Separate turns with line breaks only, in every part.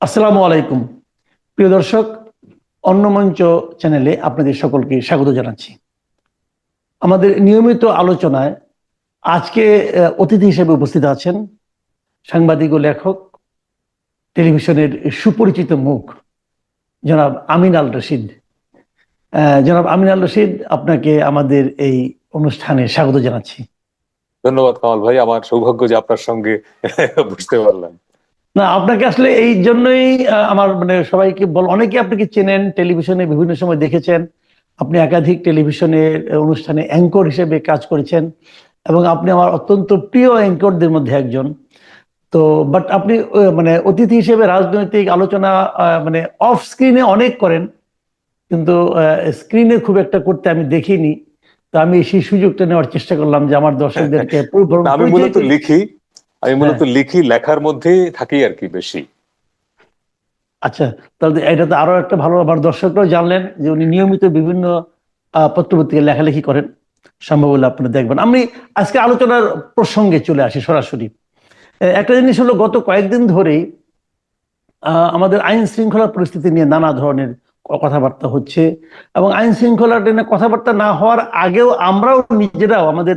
আসসালামু আলাইকুম। প্রিয় দর্শক অন্নমঞ্চ চ্যানেলে আপনাদের সকলকে স্বাগত জানাচ্ছি। আমাদের নিয়মিত আলোচনায় আজকে অতিথি হিসেবে উপস্থিত আছেন সাংবাদিক ও লেখক, টেলিভিশনের সুপরিচিত মুখ, জনাব আমিন আল রশিদ। জনাব আমিন আল রশিদ, আপনাকে আমাদের এই অনুষ্ঠানে স্বাগত জানাচ্ছি।
ধন্যবাদ কামাল ভাই, আমার সৌভাগ্য যে আপনার সঙ্গে বুঝতে পারলাম।
না আপনাকে আসলে এই জন্যই আমার মানে সবাইকে বল অনেকে আপনাকে চেনেন টেলিভিশনে বিভিন্ন সময় দেখেছেন। আপনি একাধিক টেলিভিশনের অনুষ্ঠানে অ্যাঙ্কর হিসেবে কাজ করেছেন এবং আপনি আমার অত্যন্ত প্রিয় অ্যাঙ্করদের মধ্যে একজন। তো বাট আপনি মানে অতিথি হিসেবে রাজনৈতিক আলোচনা মানে অফ স্ক্রিনে অনেক করেন কিন্তু স্ক্রিনে খুব একটা করতে আমি দেখিনি। তো আমি সেই সুযোগটা নেওয়ার চেষ্টা করলাম যে আমার দর্শকদেরকে
আমি মূলত লিখি আমি
হ্যাঁ।
মূলত লিখি লেখার মধ্যে থাকি আর কি বেশি।
আচ্ছা তাহলে এটা তো আরও একটা ভালো আমার দর্শকরাও জানলেন যে উনি নিয়মিত বিভিন্ন আহ, পত্রপত্রিকায় লেখালেখি করেন। সম্ভব হলে আপনারা দেখবেন। আমি আজকে আলোচনার প্রসঙ্গে চলে আসি সরাসরি। একটা জিনিস হলো গত কয়েকদিন ধরেই আহ, আমাদের আইন শৃঙ্খলা পরিস্থিতি নিয়ে নানা ধরনের কথাবার্তা হচ্ছে এবং আইন শৃঙ্খলা নিয়ে কথাবার্তা না হওয়ার আগেও আমরাও নিজেরাও আমাদের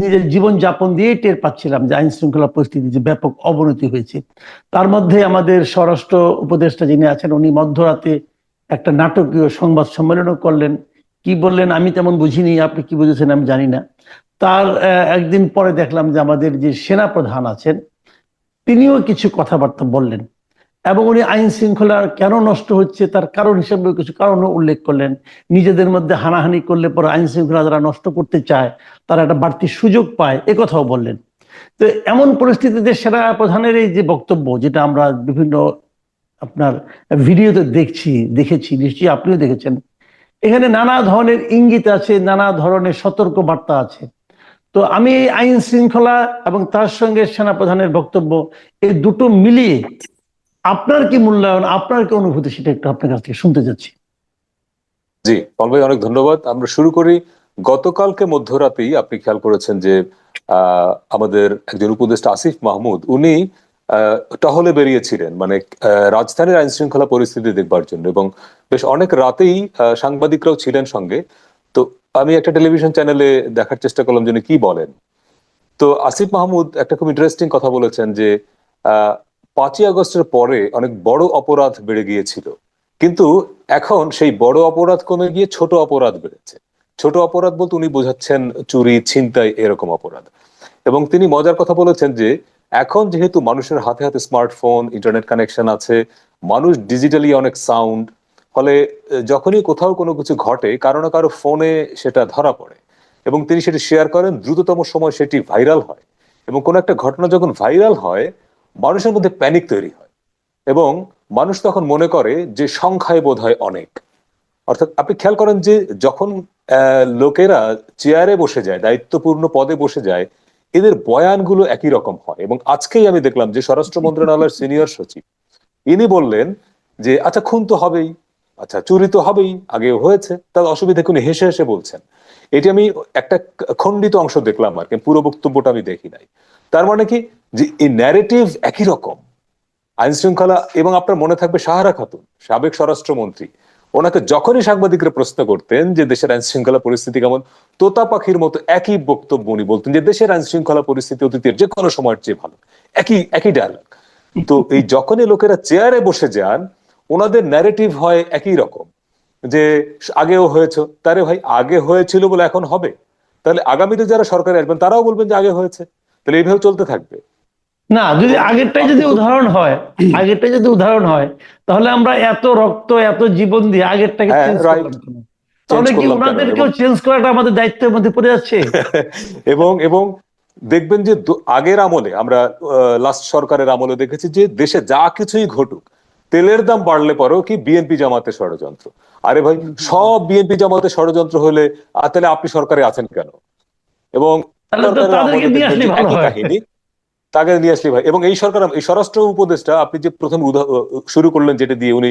নিজের জীবন যাপন দিয়েই টের পাচ্ছিলাম যে আইন শৃঙ্খলা পরিস্থিতি যে ব্যাপক অবনতি হয়েছে। তার মধ্যে আমাদের স্বরাষ্ট্র উপদেষ্টা যিনি আছেন, উনি মধ্যরাতে একটা নাটকীয় সংবাদ সম্মেলনও করলেন। কি বললেন আমি তেমন বুঝিনি, আপনি কি বুঝেছেন আমি জানি না। তার একদিন পরে দেখলাম যে আমাদের যে সেনা প্রধান আছেন, তিনিও কিছু কথাবার্তা বললেন। এবং উনি আইন শৃঙ্খলা কেন নষ্ট হচ্ছে, তার কারণ হিসেবে কিছু কারণও উল্লেখ করলেন। নিজেদের মধ্যে হানাহানি করলে পরে আইন শৃঙ্খলা যারা নষ্ট করতে চায়, তারা একটা বাড়তি সুযোগ পায়, এ কথাও বললেন। তো এমন পরিস্থিতিতে সেরা প্রধানের এই যে বক্তব্য, যেটা আমরা বিভিন্ন আপনার ভিডিওতে দেখছি, দেখেছি, নিশ্চয়ই আপনিও দেখেছেন, এখানে নানা ধরনের ইঙ্গিত আছে, নানা ধরনের সতর্ক বার্তা আছে। তো আমি এই আইন শৃঙ্খলা এবং তার সঙ্গে সেনা প্রধানের বক্তব্য এই দুটো মিলিয়ে আপনার কি মূল্যায়ন, আপনার কি অনুভূতি সেটা একটু আপনার কাছ থেকে শুনতে যাচ্ছি
জি কামাল ভাই, অনেক ধন্যবাদ। আমরা শুরু করি। গতকালকে মধ্যরাতেই আপনি খেয়াল করেছেন যে আমাদের একজন উপদেষ্টা আসিফ মাহমুদ, উনি টহলে বেরিয়েছিলেন মানে রাজধানীর আইন শৃঙ্খলা পরিস্থিতি দেখবার জন্য এবং বেশ অনেক রাতেই সাংবাদিকরাও ছিলেন সঙ্গে। তো আমি একটা টেলিভিশন চ্যানেলে দেখার চেষ্টা করলাম যে উনি কি বলেন। তো আসিফ মাহমুদ একটা খুব ইন্টারেস্টিং কথা বলেছেন যে পাঁচই আগস্টের পরে অনেক বড় অপরাধ বেড়ে গিয়েছিল। কিন্তু এখন সেই বড় অপরাধ কমে গিয়ে ছোট অপরাধ বেড়েছে। ছোট অপরাধ বলতে উনি বোঝাচ্ছেন চুরি, ছিনতাই এরকম অপরাধ। এবং তিনি মজার কথা বলেছেন যে, এখন যেহেতু মানুষের হাতে হাতে স্মার্টফোন, ইন্টারনেট কানেকশন আছে, মানুষ ডিজিটালি অনেক সাউন্ড, ফলে যখনই কোথাও কোনো কিছু ঘটে, কারও না কারও ফোনে সেটা ধরা পড়ে। এবং তিনি সেটি শেয়ার করেন, দ্রুততম সময় সেটি ভাইরাল হয়। এবং কোনো একটা ঘটনা যখন ভাইরাল হয় মানুষের মধ্যে প্যানিক তৈরি হয় এবং মানুষ তখন মনে করে যে সংখ্যায় বোধ হয় অনেক। অর্থাৎ আপনি খেয়াল করেন যে যখন লোকেরা চেয়ারে বসে যায়, দায়িত্বপূর্ণ পদে বসে যায়, এদের বয়ানগুলো একই রকম হয় এবং আজকেই আমি দেখলাম যে স্বরাষ্ট্র মন্ত্রণালয়ের সিনিয়র সচিব, ইনি বললেন যে আচ্ছা খুন তো হবেই আচ্ছা চুরি তো হবেই, আগেও হয়েছে, তার অসুবিধা উনি হেসে হেসে বলছেন? এটি আমি একটা খণ্ডিত অংশ দেখলাম আর কি, পুরো বক্তব্যটা আমি দেখি নাই। তার মানে কি? যে এই ন্যারেটিভ একই রকম। আইন শৃঙ্খলা এবং আপনার মনে থাকবে সাহারা খাতুন, সাবেক স্বরাষ্ট্রমন্ত্রী। ওনাকে যখনই সাংবাদিকরা প্রশ্ন করতেন যে দেশের আইন শৃঙ্খলা পরিস্থিতি কেমন তোতা পাখির মতো একই বক্তব্য উনি বলতেন যে দেশের আইন শৃঙ্খলা পরিস্থিতি অতীতের যে কোনো সময়ের চেয়ে ভালো। একই একই ডায়ালগ তো এই যখনই লোকেরা চেয়ারে বসে যান, ওনাদের ন্যারেটিভ হয় একই রকম। যে আগেও হয়েছে, তারে ভাই আগে হয়েছিল বলে এখন হবে। তাহলে আগামীতে যারা সরকারে আসবেন, তারাও বলবেন যে আগে হয়েছে। তাহলে এইভাবে চলতে থাকবে।
না যদি আগেরটাই যদি উদাহরণ হয় আগেরটাই যদি উদাহরণ হয় তাহলে আমরা এত রক্ত এত জীবন দিয়ে আগেরটাকে
হ্যাঁ?
তাহলে কি ওনাদেরকেও চেঞ্জ করাটা আমাদের দায়িত্বের মধ্যে পড়ে যাচ্ছে?
এবং এবং দেখবেন যে আগের আমলে আমরা লাস্ট সরকারের আমলে দেখেছি যে দেশে যা কিছুই ঘটুক তেলের দাম বাড়লে পরেও কি বিএনপি জামাতে ষড়যন্ত্র? আরে ভাই সব বিএনপি জামাতে ষড়যন্ত্র হলে তাহলে আপনি সরকারে আছেন কেন? এবং তাকে নিয়ে আসলে ভাই এবং এই সরকার এই স্বরাষ্ট্র উপদেষ্টা আপনি যে প্রথম শুরু করলেন যেটা দিয়ে উনি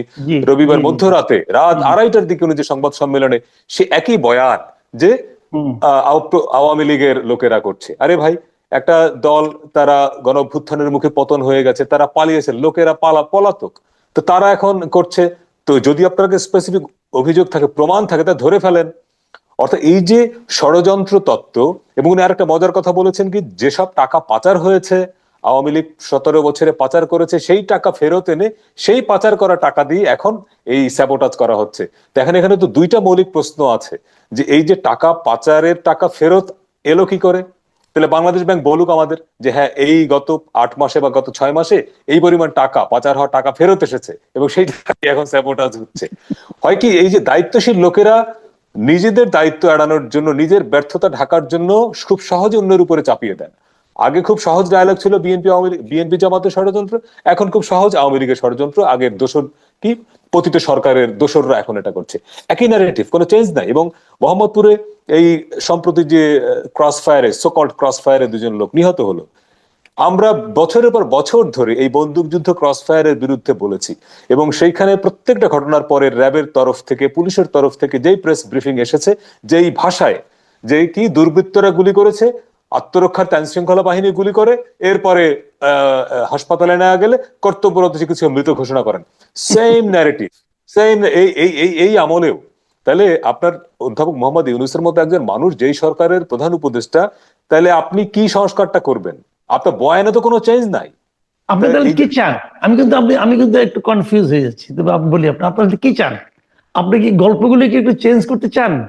রবিবার মধ্যরাতে রাত আড়াইটার দিকে উনি যে সংবাদ সম্মেলনে সে একই বয়ান যে। আওয়ামী লীগের লোকেরা করছে। আরে ভাই একটা দল তারা গণ অভ্যুত্থানের মুখে পতন হয়ে গেছে তারা পালিয়েছে লোকেরা পালা পলাতক। তো তারা এখন করছে তো যদি আপনাকে স্পেসিফিক অভিযোগ থাকে প্রমাণ থাকে তা ধরে ফেলেন। অর্থাৎ এই যে ষড়যন্ত্র তত্ত্ব, এবং উনি আরেকটা মজার কথা বলেছেন কি, যেসব টাকা পাচার হয়েছে, আওয়ামী লীগ সতেরো বছরে পাচার করেছে, সেই টাকা ফেরত এনে সেই পাচার করা টাকা দিয়ে এখন এই স্যাবোটাজ করা হচ্ছে। দেখেন, এখানে তো দুইটা মৌলিক প্রশ্ন আছে, যে এই যে টাকা পাচারের টাকা ফেরত এলো কি করে? তাহলে বাংলাদেশ ব্যাংক বলুক আমাদের যে হ্যাঁ এই গত আট মাসে বা গত ছয় মাসে এই পরিমাণ টাকা, পাচার হওয়া টাকা ফেরত এসেছে, এবং সেই টাকা এখন স্যাবোটাজ হচ্ছে। হয় কি, এই যে দায়িত্বশীল লোকেরা নিজেদের দায়িত্ব এড়ানোর জন্য, নিজের ব্যর্থতা ঢাকার জন্য খুব সহজে অন্যের উপরে চাপিয়ে দেন। আগে খুব সহজ ডায়ালগ ছিল বিএনপি বিএনপি জামাতের ষড়যন্ত্র, এখন খুব সহজ আওয়ামী লীগের ষড়যন্ত্র, আগের দোসর কি? পতিত সরকারের দোসররা এখন এটা করছে। একই ন্যারেটিভ কোনো চেঞ্জ নাই এবং মোহাম্মদপুরে এই সম্প্রতি যে ক্রস ফায়ারে সোকল্ড ক্রস ফায়ারে দুজন লোক নিহত হলো। আমরা বছরের পর বছর ধরে এই বন্দুকযুদ্ধ ক্রস ফায়ারের বিরুদ্ধে বলেছি এবং সেইখানে প্রত্যেকটা ঘটনার পরে র্যাবের তরফ থেকে, পুলিশের তরফ থেকে যেই প্রেস ব্রিফিং এসেছে, যেই ভাষায় যে কি দুর্বৃত্তরা গুলি করেছে, আত্মরক্ষার আইন শৃঙ্খলা বাহিনী গুলি করে, এরপরে হাসপাতালে নেওয়া গেলে কর্তব্যরত চিকিৎসক মৃত ঘোষণা করেন। সেম ন্যারেটিভ সেম এই এই এই আমলেও। তাহলে আপনার অধ্যাপক মোহাম্মদ ইউনুসের মতো একজন মানুষ, যেই সরকারের প্রধান উপদেষ্টা, তাহলে আপনি কি সংস্কারটা করবেন? আপনার বয়ানে তো কোনো চেঞ্জ নাই।
আপনি তাহলে কি চান? আমি কিন্তু আপনি আমি কিন্তু একটু কনফিউজ হয়ে যাচ্ছি। তবে আমি বলি আপনি আপনার কি চান? আপনি কি গল্পগুলি কি একটু চেঞ্জ করতে চান?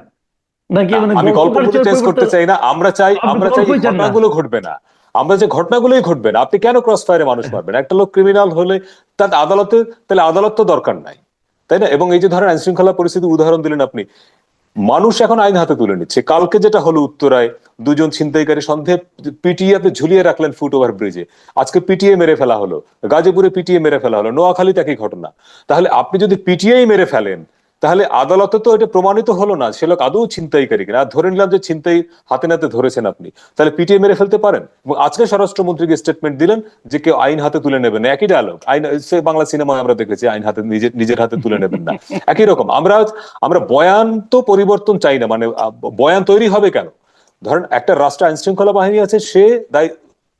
নাকি মানে
আমি গল্পগুলো চেঞ্জ করতে চাই না। আমরা চাই আমরা চাই। ঘটনাগুলো ঘটবে না। আমরা যে ঘটনাগুলোই ঘটবে না আপনি কেন ক্রস ফায়ারে মানুষ মারবেন? একটা লোক ক্রিমিনাল হলে তার আদালতে তাহলে আদালত তো দরকার নাই। তাই না? এবং এই যে ধরেন আইন শৃঙ্খলা পরিস্থিতি উদাহরণ দিলেন আপনি। মানুষ এখন আইন হাতে তুলে নিচ্ছে। কালকে যেটা হলো উত্তরায়, দুজন ছিনতাইকারী সন্দেহে পিটিয়ে ঝুলিয়ে রাখলেন ফুট ওভার ব্রিজে। আজকে পিটিয়ে মেরে ফেলা হলো, গাজীপুরে পিটিয়ে মেরে ফেলা হলো, নোয়াখালীতে একই ঘটনা। তাহলে আপনি যদি পিটিয়েই মেরে ফেলেন তাহলে আদালতে তো এটা প্রমাণিত হলো না সে লোক আদৌ ছিনতাইকারী কিনা? ধরে নিলাম যে ছিনতাই হাতে নাতে ধরেছেন আপনি তাহলে পিটিয়ে মেরে ফেলতে পারেন? এবং আজকে স্বরাষ্ট্রমন্ত্রীকে স্টেটমেন্ট দিলেন যে কেউ আইন হাতে তুলে নেবেন না একই ডায়লগ আইন সে বাংলা সিনেমায় আমরা দেখেছি আইন হাতে নিজের নিজের হাতে তুলে নেবেন না। একই রকম আমরা আমরা বয়ান তো পরিবর্তন চাই না মানে বয়ান তৈরি হবে কেন? ধরেন একটা রাষ্ট্র আইন শৃঙ্খলা বাহিনী আছে সে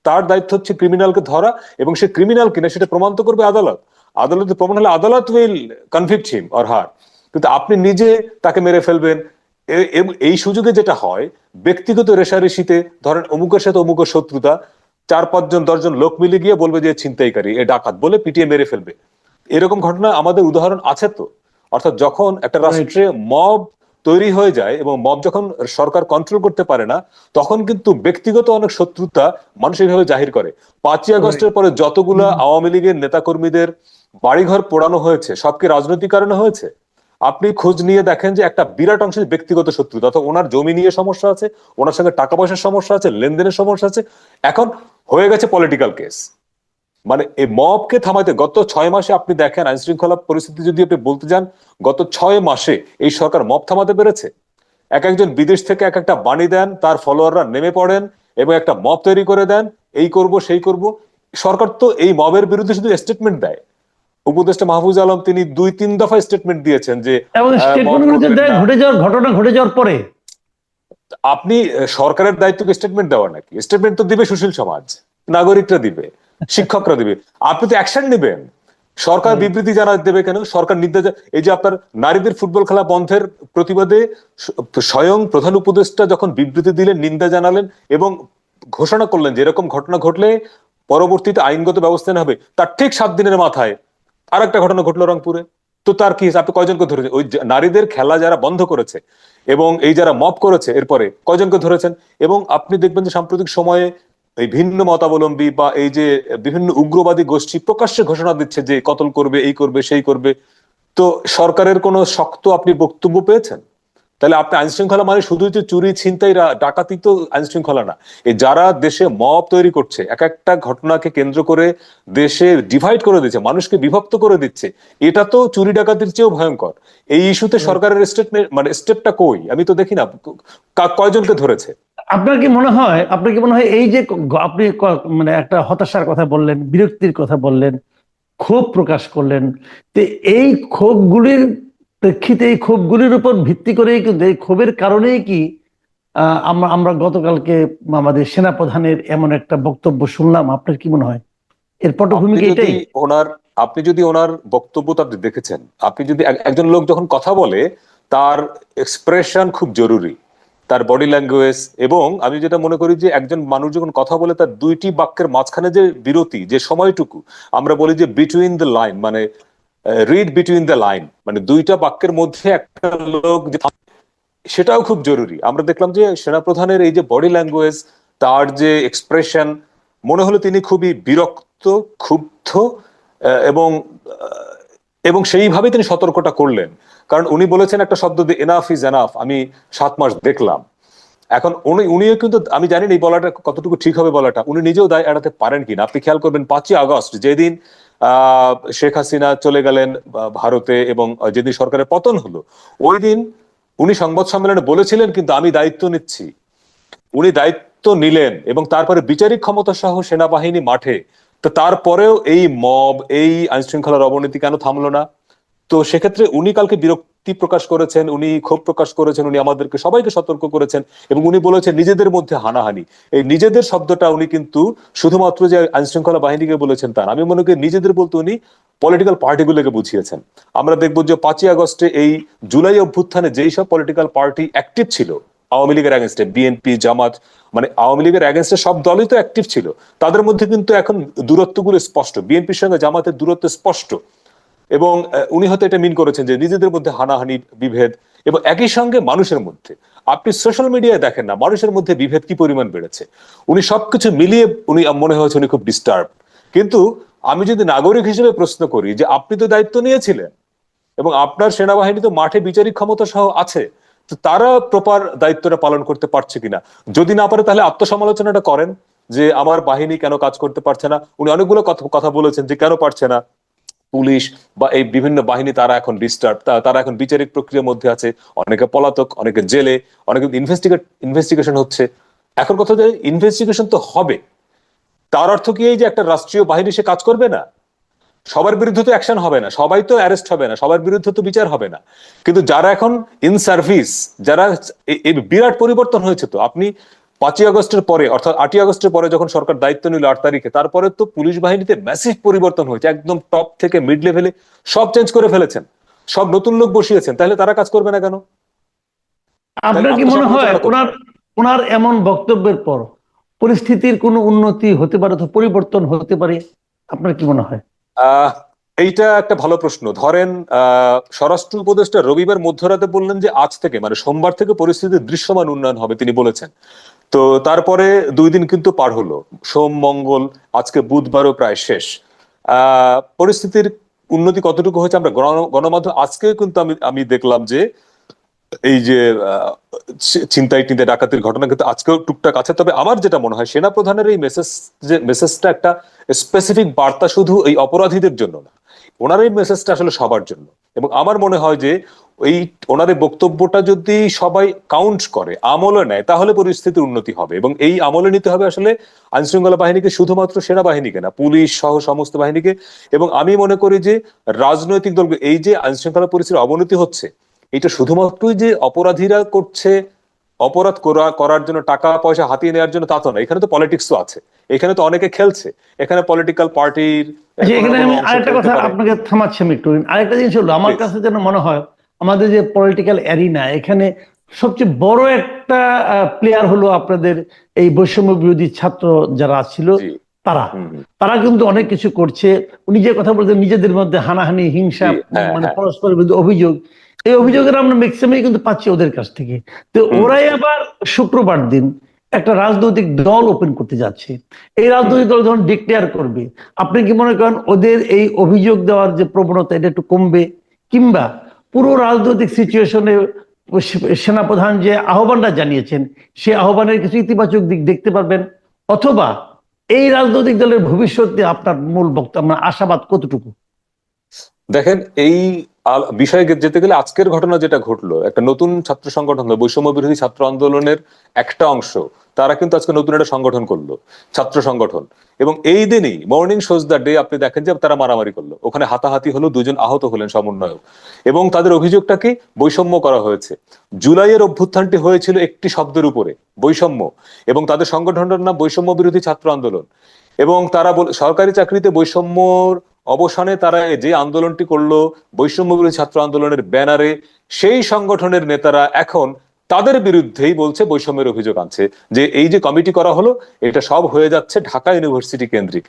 তার দায়িত্ব হচ্ছে ক্রিমিনালকে ধরা এবং সে ক্রিমিনাল কিনা সেটা প্রমাণ তো করবে আদালত। আদালতে প্রমাণ হলে আদালত will convict him or her কিন্তু আপনি নিজে তাকে মেরে ফেলবেন। এই সুযোগে যেটা হয় ব্যক্তিগত রেশারেশিতে ধরেন অমুকের সাথে অমুকের শত্রুতা চার পাঁচজন দশজন লোক মিলে গিয়ে বলবে যে ছিনতাইকারী এ ডাকাত বলে পিটিয়ে মেরে ফেলবে। এরকম ঘটনা আমাদের উদাহরণ আছে তো? অর্থাৎ যখন একটা রাষ্ট্রে মব তৈরি হয়ে যায় এবং মব যখন সরকার কন্ট্রোল করতে পারে না তখন কিন্তু ব্যক্তিগত অনেক শত্রুতা মানুষ এইভাবে জাহির করে। পাঁচই আগস্টের পরে যতগুলো আওয়ামী লীগের নেতাকর্মীদের বাড়িঘর পোড়ানো হয়েছে সবকে রাজনৈতিক কারণে হয়েছে? আপনি খোঁজ নিয়ে দেখেন যে একটা বিরাট অংশের ব্যক্তিগত শত্রুতা অর্থাৎ ওনার জমি নিয়ে সমস্যা আছে, ওনার সঙ্গে টাকা পয়সার সমস্যা আছে, লেনদেনের সমস্যা আছে। এখন হয়ে গেছে পলিটিক্যাল কেস মানে এই মবকে থামাইতে গত ছয় মাসে আপনি দেখেন আইন শৃঙ্খলা পরিস্থিতি যদি আপনি বলতে যান, গত ছয় মাসে এই সরকার মব থামাতে পেরেছে। এক একজন বিদেশ থেকে এক একটা বাণী দেন, তার ফলোয়াররা নেমে পড়েন এবং একটা মব তৈরি করে দেন, এই করব, সেই করব। সরকার তো এই মবের বিরুদ্ধে শুধু স্টেটমেন্ট দেয়। উপদেষ্টা মাহফুজ আলম তিনি দুই তিন দফা স্টেটমেন্ট দিয়েছেন যে।
ঘটে যাওয়ার ঘটনা ঘটে যাওয়ার পরে।
আপনি সরকারের দায়িত্বকে স্টেটমেন্ট দেওয়ার নাকি? স্টেটমেন্ট তো দিবে সুশীল সমাজ নাগরিকরা দিবে শিক্ষকরা দিবে। আপনি তো অ্যাকশন নেবেন। সরকার বিবৃতি জানা দেবে কেন? সরকার নির্দেশ এই যে আপনার নারীদের ফুটবল খেলা বন্ধের প্রতিবাদে স্বয়ং প্রধান উপদেষ্টা যখন বিবৃতি দিলেন নিন্দা জানালেন এবং ঘোষণা করলেন যে এরকম ঘটনা ঘটলে পরবর্তীতে আইনগত ব্যবস্থা নেওয়া হবে তার ঠিক সাত দিনের মাথায় আর একটা ঘটনা ঘটলো রংপুরে। তো তার কি আপনি কয়জনকে ধরেছেন? ওই নারীদের খেলা যারা বন্ধ করেছে এবং এই যারা মপ করেছে এরপরে কয়জনকে ধরেছেন? এবং আপনি দেখবেন যে সাম্প্রতিক সময়ে এই ভিন্ন মতাবলম্বী বা এই যে বিভিন্ন উগ্রবাদী গোষ্ঠী প্রকাশ্যে ঘোষণা দিচ্ছে যে কতল করবে, এই করবে, সেই করবে। তো সরকারের কোনো শক্ত আপনি বক্তব্য পেয়েছেন? তাহলে আপনি আইন শৃঙ্খলা মানে শুধুই যে চুরি ছিনতাই ডাকাতি তো আইন শৃঙ্খলা না। এই যারা দেশে মব তৈরি করছে এক একটা ঘটনাকে কেন্দ্র করে দেশে ডিভাইড করে দিচ্ছে মানুষকে বিভক্ত করে দিচ্ছে এটা তো চুরি ডাকাতির চেয়েও ভয়ঙ্কর। এই ইস্যুতে সরকারের স্টেটমেন্ট মানে স্টেপটা কই? আমি তো দেখি না কয়জনকে ধরেছে?
আপনার কি মনে হয় আপনার কি মনে হয় এই যে আপনি মানে একটা হতাশার কথা বললেন বিরক্তির কথা বললেন ক্ষোভ প্রকাশ করলেন তো এই ক্ষোভগুলির প্রেক্ষিতে এই ক্ষোভগুলির উপর ভিত্তি করেই কিন্তু এই ক্ষোভের কারণেই কি আহ, আমরা আমরা গতকালকে আমাদের সেনাপ্রধানের এমন একটা বক্তব্য শুনলাম। আপনার কি মনে হয়? এর পটভূমি এটাই?
ওনার আপনি যদি ওনার বক্তব্যটা আপনি দেখেছেন আপনি যদি একজন লোক যখন কথা বলে তার এক্সপ্রেশন খুব জরুরি তার বডি ল্যাঙ্গুয়েজ এবং আমি যেটা মনে করি যে একজন মানুষ যখন কথা বলে তার দুইটি বাক্যের মাঝখানে যে বিরতি যে সময়টুকু আমরা বলি যে বিটুইন দ্য লাইন মানে রিড বিটুইন দ্য লাইন মানে দুইটা বাক্যের মধ্যে একটা লোক সেটাও খুব জরুরি। আমরা দেখলাম যে সেনাপ্রধানের এই যে বডি ল্যাঙ্গুয়েজ তার যে এক্সপ্রেশন মনে হলো তিনি খুবই বিরক্ত, ক্ষুব্ধ এবং এবং সেইভাবে তিনি সতর্কটা করলেন। কারণ উনি বলেছেন একটা শব্দ দিয়ে এনাফ ইজ এনাফ আমি সাত মাস দেখলাম। এখন উনি, উনিও কিন্তু, আমি জানি না এই বলাটা কতটুকু ঠিক হবে বলাটা। উনি নিজেও দায় এড়াতে পারেন কিনা। আপনি খেয়াল করবেন, পাঁচই আগস্ট, যেদিন শেখ হাসিনা চলে গেলেন ভারতে এবং যেদিন সরকারের পতন হলো, ওই দিন উনি সংবাদ সম্মেলনে বলেছিলেন, কিন্তু আমি দায়িত্ব নিচ্ছি। উনি দায়িত্ব নিলেন এবং তারপরে বিচারিক ক্ষমতা সহ সেনাবাহিনী মাঠে। তো তারপরেও এই মব, এই আইনশৃঙ্খলার অবনতি কেন থামলো না? তো সেক্ষেত্রে উনি কালকে বিরক্তি প্রকাশ করেছেন, উনি ক্ষোভ প্রকাশ করেছেন, উনি আমাদেরকে সবাইকে সতর্ক করেছেন এবং উনি বলেছেন নিজেদের মধ্যে হানাহানি। এই নিজেদের শব্দটা উনি কিন্তু শুধুমাত্র যে আইন শৃঙ্খলা বাহিনীকে বলেছেন তার। আমি মনে করি নিজেদের বলতে উনি পলিটিক্যাল পার্টিগুলোকে বুঝিয়েছেন। আমরা দেখব যে পাঁচই আগস্টে এই জুলাই অভ্যুত্থানে যেই সব পলিটিক্যাল পার্টি অ্যাক্টিভ ছিল, আওয়ামী লীগের অ্যাগেনস্টে বিএনপি জামাত মানে আওয়ামী লীগের অ্যাগেনস্টে সব দলই তো অ্যাক্টিভ ছিল। তাদের মধ্যে কিন্তু এখন দূরত্বগুলো স্পষ্ট। বিএনপির সঙ্গে জামাতের দূরত্ব স্পষ্ট। এবং উনি হয়তো এটা মিন করেছেন যে নিজেদের মধ্যে হানাহানি, বিভেদ এবং একই সঙ্গে মানুষের মধ্যে। আপনি সোশ্যাল মিডিয়ায় দেখেন না, মানুষের মধ্যে বিভেদ কি পরিমাণ বেড়েছে? উনি সবকিছু মিলিয়ে উনি মনে হয়েছে উনি খুব ডিস্টার্ব কিন্তু আমি যদি নাগরিক হিসেবে প্রশ্ন করি যে আপনি তো দায়িত্ব নিয়েছিলেন এবং আপনার সেনাবাহিনী তো মাঠে বিচারিক ক্ষমতা সহ আছে, তো তারা প্রপার দায়িত্বটা পালন করতে পারছে কিনা? যদি না পারে তাহলে আত্মসমালোচনাটা করেন যে আমার বাহিনী কেন কাজ করতে পারছে না? উনি অনেকগুলো কথা বলেছেন যে কেন পারছে না? পুলিশ বা এই বিভিন্ন বাহিনী তারা এখন ডিস্টার্ব তারা এখন বিচারিক প্রক্রিয়ার মধ্যে আছে। অনেকে পলাতক, অনেকে জেলে, অনেকে ইনভেস্টিগেট ইনভেস্টিগেশন হচ্ছে। এখন কথা যে ইনভেস্টিগেশন তো হবে। তার অর্থ কি এই যে একটা রাষ্ট্রীয় বাহিনী সে কাজ করবে না? সবার বিরুদ্ধে তো অ্যাকশন হবে না। সবাই তো অ্যারেস্ট হবে না। সবার বিরুদ্ধে তো বিচার হবে না। কিন্তু যারা এখন ইন সার্ভিস যারা বিরাট পরিবর্তন হয়েছে তো, আপনি পাঁচই আগস্টের পরে অর্থাৎ আটই আগস্টের পরে যখন সরকার দায়িত্ব নিল আট তারিখে তারপরে তো পুলিশ বাহিনীতে ম্যাসিভ পরিবর্তন হয়েছে একদম টপ থেকে মিড লেভেলে সব চেঞ্জ করে ফেলেছেন। সব নতুন লোক বসিয়েছেন তাহলে তারা কাজ করবে না কেন?
আপনার কি মনে হয় ওনার ওনার এমন বক্তব্যের পর পরিস্থিতির কোনো উন্নতি হতে পারে অথবা পরিবর্তন হতে পারে? আপনার কি মনে হয়?
আহ, এইটা একটা ভালো প্রশ্ন। ধরেন আহ, স্বরাষ্ট্র উপদেষ্টা রবিবার মধ্যরাতে বললেন যে আজ থেকে মানে সোমবার থেকে পরিস্থিতির দৃশ্যমান উন্নয়ন হবে তিনি বলেছেন। তো তারপরে দুই দিন কিন্তু পার হলো। সোম, মঙ্গল, আজকে বুধবারও প্রায় শেষ। পরিস্থিতির উন্নতি কতটুকু হয়েছে আমরা গণ- গণমাধ্যম আজকে কিন্তু আমি আমি দেখলাম যে এই যে ছিনতাই টিনতাই ডাকাতির ঘটনা কিন্তু আজকেও টুকটাক আছে। তবে আমার যেটা মনে হয়, সেনা প্রধানের এই মেসেজ যে মেসেজটা একটা স্পেসিফিক বার্তা শুধু এই অপরাধীদের জন্য না। ওনার এই মেসেজটা আসলে সবার জন্য। এবং আমার মনে হয় যে, এই ওনার বক্তব্যটা যদি সবাই কাউন্ট করে আমলে নেয়, তাহলে পরিস্থিতির উন্নতি হবে। এবং এই আমলে নিতে হবে আসলে আইন শৃঙ্খলা বাহিনীকে শুধুমাত্র সেনাবাহিনীকে না, পুলিশ সহ সমস্ত বাহিনীকে। এবং আমি মনে করি যে, রাজনৈতিক দল, এই যে আইন শৃঙ্খলা পরিস্থিতির অবনতি হচ্ছে, এটা শুধুমাত্রই যে অপরাধীরা করছে, অপরাধ করা, করার জন্য টাকা পয়সা হাতিয়ে নেওয়ার জন্য তা তো না, এখানে তো পলিটিক্সও আছে। এখানে তো অনেকে খেলছে। এখানে পলিটিক্যাল পার্টির
এখানে আমি আরেকটা কথা আপনাকে থামাচ্ছি আমি একটু। আরেকটা জিনিস হলো আমার কাছে যেন মনে হয় আমাদের যে পলিটিক্যাল অ্যারিনা এখানে সবচেয়ে বড় একটা প্লেয়ার হলো আপনাদের এই বৈষম্য বিরোধী ছাত্র যারা ছিল তারা। তারা কিন্তু অনেক কিছু করছে। উনি যে কথা বলছেন নিজেদের মধ্যে হানাহানি হিংসা
হ্যাঁ,
মানে
হ্যাঁ।
পরস্পরের বিরুদ্ধে অভিযোগ এই অভিযোগের আমরা ম্যাক্সিমামই কিন্তু পাচ্ছি ওদের কাছ থেকে। তো ওরাই আবার শুক্রবার দিন একটা রাজনৈতিক দল ওপেন করতে যাচ্ছে। এই রাজনৈতিক দল যখন ডিক্লেয়ার করবে, আপনি কি মনে করেন ওদের এই অভিযোগ দেওয়ার যে প্রবণতা এটা একটু কমবে? কিংবা পুরো রাজনৈতিক সিচুয়েশনে সেনাপ্রধান যে আহ্বানটা জানিয়েছেন সেই আহ্বানের কিছু ইতিবাচক দিক দেখতে পারবেন? অথবা এই রাজনৈতিক দলের ভবিষ্যতে আপনার মূল বক্তব্য আশাবাদ কতটুকু?
দেখেন, এই বিষয়ে যেতে গেলে আজকের ঘটনা যেটা ঘটলো, একটা নতুন ছাত্র সংগঠন বৈষম্য বিরোধী ছাত্র আন্দোলনের একটা অংশ, তারা কিন্তু আজকে নতুন একটা সংগঠন করল, ছাত্র সংগঠন। এবং এই দিনই মর্নিং শোজ দ্য ডে আপনি দেখেন যে তারা মারামারি করল। ওখানে হাতাহাতি হলো, দুজন আহত হলেন সমন্বয়ক। এবং তাদের অভিযোগটা কি? বৈষম্য করা হয়েছে। জুলাইয়ের অভ্যুত্থানটি হয়েছিল একটি শব্দের উপরে, বৈষম্য। এবং তাদের সংগঠনটার নাম বৈষম্য বিরোধী ছাত্র আন্দোলন। এবং তারা সরকারি চাকরিতে বৈষম্যর অবসানে তারা যে আন্দোলনটি করল, বৈষম্যবিরোধী ছাত্র আন্দোলনের ব্যানারে, সেই সংগঠনের নেতারা এখন তাদের বিরুদ্ধেই বলছে বৈষম্যের অভিযোগ আনছে। যে এই যে কমিটি করা হলো, এটা সব হয়ে যাচ্ছে ঢাকা ইউনিভার্সিটি কেন্দ্রিক,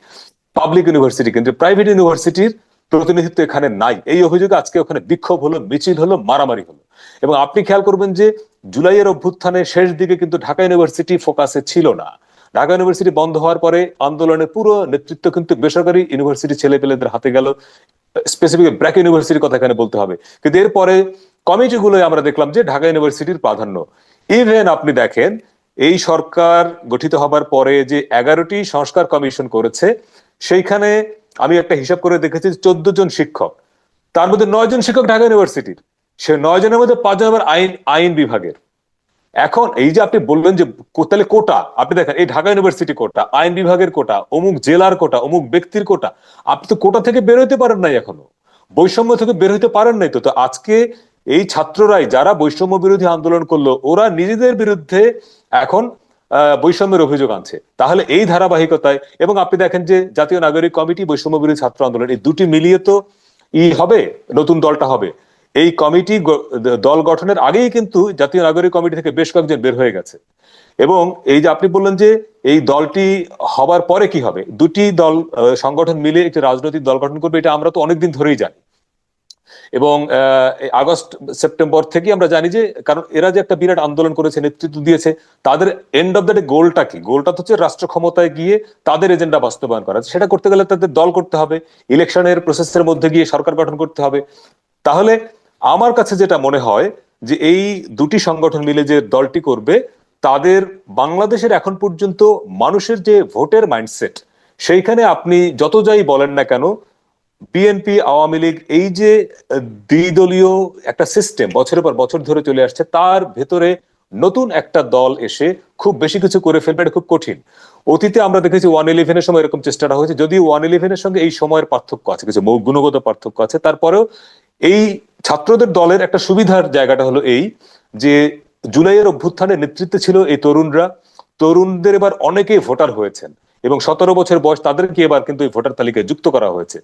পাবলিক ইউনিভার্সিটি কেন্দ্রিক, প্রাইভেট ইউনিভার্সিটির প্রতিনিধিত্ব এখানে নাই। এই অভিযোগে আজকে ওখানে বিক্ষোভ হলো, মিছিল হলো, মারামারি হলো। এবং আপনি খেয়াল করবেন যে জুলাইয়ের অভ্যুত্থানের শেষ দিকে কিন্তু ঢাকা ইউনিভার্সিটি ফোকাসে ছিল না। ঢাকা ইউনিভার্সিটি বন্ধ হওয়ার পরে আন্দোলনের পুরো নেতৃত্ব কিন্তু বেসরকারি ইউনিভার্সিটি ছেলেপেলেদের হাতে গেল। স্পেসিফিক ব্র্যাক ইউনিভার্সিটির কথা এখানে বলতে হবে। কিন্তু এরপরে কমিটিগুলোয় আমরা দেখলাম যে ঢাকা ইউনিভার্সিটির প্রাধান্য। ইভেন আপনি দেখেন, এই সরকার গঠিত হবার পরে যে এগারোটি সংস্কার কমিশন করেছে, সেইখানে আমি একটা হিসাব করে দেখেছি চোদ্দ জন শিক্ষক। তার মধ্যে নয় জন শিক্ষক ঢাকা ইউনিভার্সিটির। সে নয় জনের মধ্যে পাঁচজন আবার আইন আইন বিভাগের। এখন এই যে আপনি বললেন যে তাহলে কোটা, আপনি দেখেন, এই ঢাকা ইউনিভার্সিটি কোটা, আইন বিভাগের কোটা, অমুক জেলার কোটা, অমুক ব্যক্তির কোটা, আপনি তো কোটা থেকে বের হইতে পারেন নাই এখনও। বৈষম্য থেকে বের হইতে পারেন নাই তো। তো আজকে এই ছাত্ররাই যারা বৈষম্য বিরোধী আন্দোলন করল, ওরা নিজেদের বিরুদ্ধে এখন বৈষম্যের অভিযোগ আনছে। তাহলে এই ধারাবাহিকতায়, এবং আপনি দেখেন যে জাতীয় নাগরিক কমিটি, বৈষম্য বিরোধী ছাত্র আন্দোলন, এই দুটি মিলিয়ে তো ই হবে, নতুন দলটা হবে। এই কমিটি দল গঠনের আগেই কিন্তু জাতীয় নাগরিক কমিটি থেকে বেশ কয়েকজন বের হয়ে গেছে। এবং এই যে আপনি বললেন যে এই দলটি হবার পরে কি হবে? দুটি দল সংগঠন মিলে একটি রাজনৈতিক দল গঠন করবে, এটা আমরা তো অনেকদিন ধরেই জানি। এবং আগস্ট, সেপ্টেম্বর থেকে আমরা জানি যে, কারণ এরা যে একটা বিরাট আন্দোলন করেছে, নেতৃত্ব দিয়েছে, তাদের এন্ড অফ দ্য ডে গোলটা কি? গোলটা তো হচ্ছে রাষ্ট্র ক্ষমতায় গিয়ে তাদের এজেন্ডা বাস্তবায়ন করা। সেটা করতে গেলে তাদের দল করতে হবে, ইলেকশনের প্রসেসের মধ্যে গিয়ে সরকার গঠন করতে হবে। তাহলে আমার কাছে যেটা মনে হয় যে এই দুটি সংগঠন মিলে যে দলটি করবে, তাদের বাংলাদেশের এখন পর্যন্ত মানুষের যে ভোটের মাইন্ডসেট, সেইখানে আপনি যত যাই বলেন না কেন বিএনপি আওয়ামী লীগ, এই যে দ্বিদলীয় একটা সিস্টেম বছরের পর বছর ধরে চলে আসছে, তার ভেতরে নতুন একটা দল এসে খুব বেশি কিছু করে ফেলবে, এটা খুব কঠিন। অতীতে আমরা দেখেছি ওয়ান ইলেভেনের সময় এরকম চেষ্টাটা হয়েছে, যদিও ওয়ান ইলেভেনের সঙ্গে এই সময়ের পার্থক্য আছে, কিছু গুণগত পার্থক্য আছে, তারপরেও এই ছাত্রদের দলের একটা সুবিধার জায়গাটা হলো এই, যে জুলাইয়ের অভ্যুত্থানের নেতৃত্বে ছিল এই তরুণরা। তরুণদের এবার অনেকেই ভোটার হয়েছেন এবং সতেরো বছর বয়স তাদেরকে এবার কিন্তু এই ভোটার তালিকায় যুক্ত করা হয়েছে।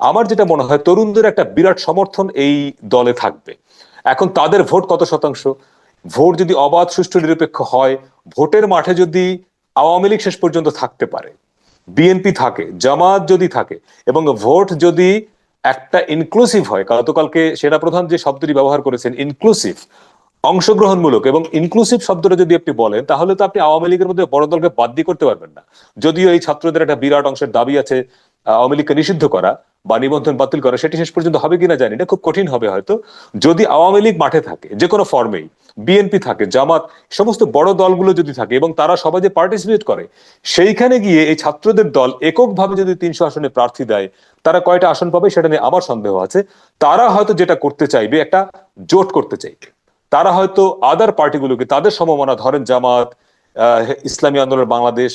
আমার যেটা মনে হয়, তরুণদের একটা বিরাট সমর্থন এই দলে থাকবে। এখন তাদের ভোট কত শতাংশ? ভোট যদি অবাধ, সুষ্ঠু, নিরপেক্ষ হয়, ভোটের মাঠে যদি আওয়ামী লীগ শেষ পর্যন্ত থাকতে পারে, বিএনপি থাকে, জামাত যদি থাকে, এবং ভোট যদি একটা ইনক্লুসিভ হয়। গতকালকে সেরা প্রধান যে শব্দটি ব্যবহার করেছেন ইনক্লুসিভ অংশগ্রহণমূলক এবং ইনক্লুসিভ শব্দটা যদি আপনি বলেন, তাহলে তো আপনি আওয়ামী লীগের মধ্যে বড় দলকে বাদ দিয়ে করতে পারবেন না। যদিও এই ছাত্রদের একটা বিরাট অংশের দাবি আছে আওয়ামী লীগকে নিষিদ্ধ করা বা নিবন্ধন বাতিল করা, সেটি শেষ পর্যন্ত হবে কিনা জানি না, খুব কঠিন হবে হয়তো। যদি আওয়ামী লীগ মাঠে থাকে, যে কোনো ফর্মেই বিএনপি থাকে, জামাত, সমস্ত বড় দলগুলো যদি থাকে এবং তারা সবাই যে পার্টিসিপেট করে, সেইখানে গিয়ে এই ছাত্রদের দল এককভাবে যদি তিনশো আসনে প্রার্থী দেয়, তারা কয়টা আসন পাবে সেটা নিয়ে আমার সন্দেহ আছে। তারা হয়তো যেটা করতে চাইবে, একটা জোট করতে চাইবে। তারা হয়তো আদার পার্টিগুলোকে তাদের সমমনা, ধরেন জামাত ইসলামী আন্দোলন, বাংলাদেশ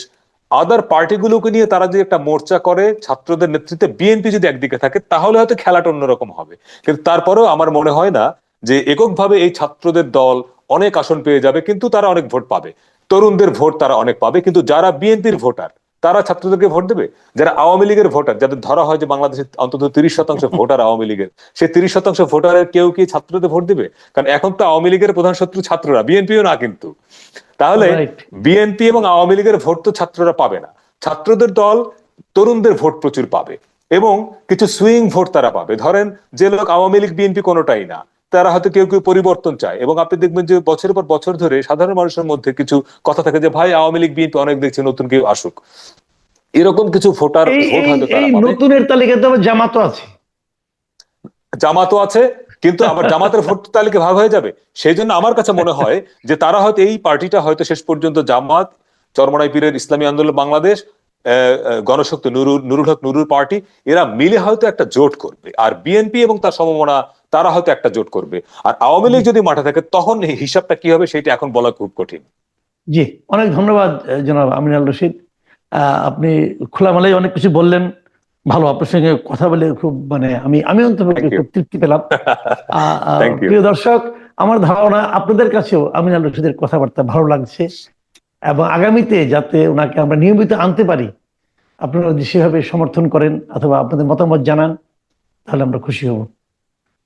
আদার পার্টিগুলোকে নিয়ে তারা যদি একটা মোর্চা করে, ছাত্রদের নেতৃত্বে বিএনপি যদি একদিকে থাকে, তাহলে হয়তো খেলাটা অন্যরকম হবে। কিন্তু তারপরেও আমার মনে হয় না যে এককভাবে এই ছাত্রদের দল অনেক আসন পেয়ে যাবে, কিন্তু তারা অনেক ভোট পাবে। তরুণদের ভোট তারা অনেক পাবে, কিন্তু যারা বিএনপির ভোটার তারা ছাত্রদেরকে ভোট দেবে? যারা আওয়ামী লীগের ভোটার যাদের ধরা হয় যে বাংলাদেশে অন্তত তিরিশ শতাংশ ভোটার আওয়ামী লীগের সেই তিরিশ শতাংশ ভোটারের কেউ কি ছাত্রদের ভোট দেবে? কারণ এখন তো আওয়ামী লীগের প্রধান শত্রু ছাত্ররা বিএনপিও না কিন্তু। তাহলে বিএনপি এবং আওয়ামী লীগের ভোট তো ছাত্ররা পাবে না। ছাত্রদের দল তরুণদের ভোট প্রচুর পাবে এবং কিছু সুইং ভোট তারা পাবে। ধরেন যে লোক আওয়ামী লীগ বিএনপি কোনোটাই না। তারা হয়তো কেউ কেউ পরিবর্তন চায়। এবং আপনি দেখবেন যে বছরের পর বছর ধরে সাধারণ মানুষের মধ্যে কিছু কথা থাকে যে ভাই আওয়ামী লীগ বিএনপি অনেক দেখছে নতুন কেউ আসুক। এরকম কিছু ভোটার
নতুনের তালিকায় তো আবার জামাতও আছে।
জামাতও আছে কিন্তু আবার জামাতের ভোট তালিকা ভাগ হয়ে যাবে। সেই জন্য আমার কাছে মনে হয় যে তারা হয়তো এই পার্টিটা হয়তো শেষ পর্যন্ত জামাত চরমনাই পীরের ইসলামী আন্দোলন বাংলাদেশ গণশক্তি নুরুল নুরুল হক নুরুল পার্টি এরা মিলে হয়তো একটা জোট করবে। আর বিএনপি এবং তার সমমনা তারা হয়তো একটা জোট করবে। আর আওয়ামী লীগ যদি মাঠে থাকে তখন এই হিসাবটা কি হবে সেটা এখন বলা খুব কঠিন।
জি অনেক ধন্যবাদ জনাব আমিনাল রশিদ। আহ, আপনি খোলামেলায় অনেক কিছু বললেন। ভালো আপনার সঙ্গে কথা বলে খুব মানে আমি আমি অন্তত খুব তৃপ্তি পেলাম. প্রিয় দর্শক আমার ধারণা আপনাদের কাছেও আমিন আল রশিদের কথাবার্তা ভালো লাগছে। এবং আগামীতে যাতে ওনাকে আমরা নিয়মিত আনতে পারি আপনারা যদি সেভাবে সমর্থন করেন অথবা আপনাদের মতামত জানান তাহলে আমরা খুশি হব।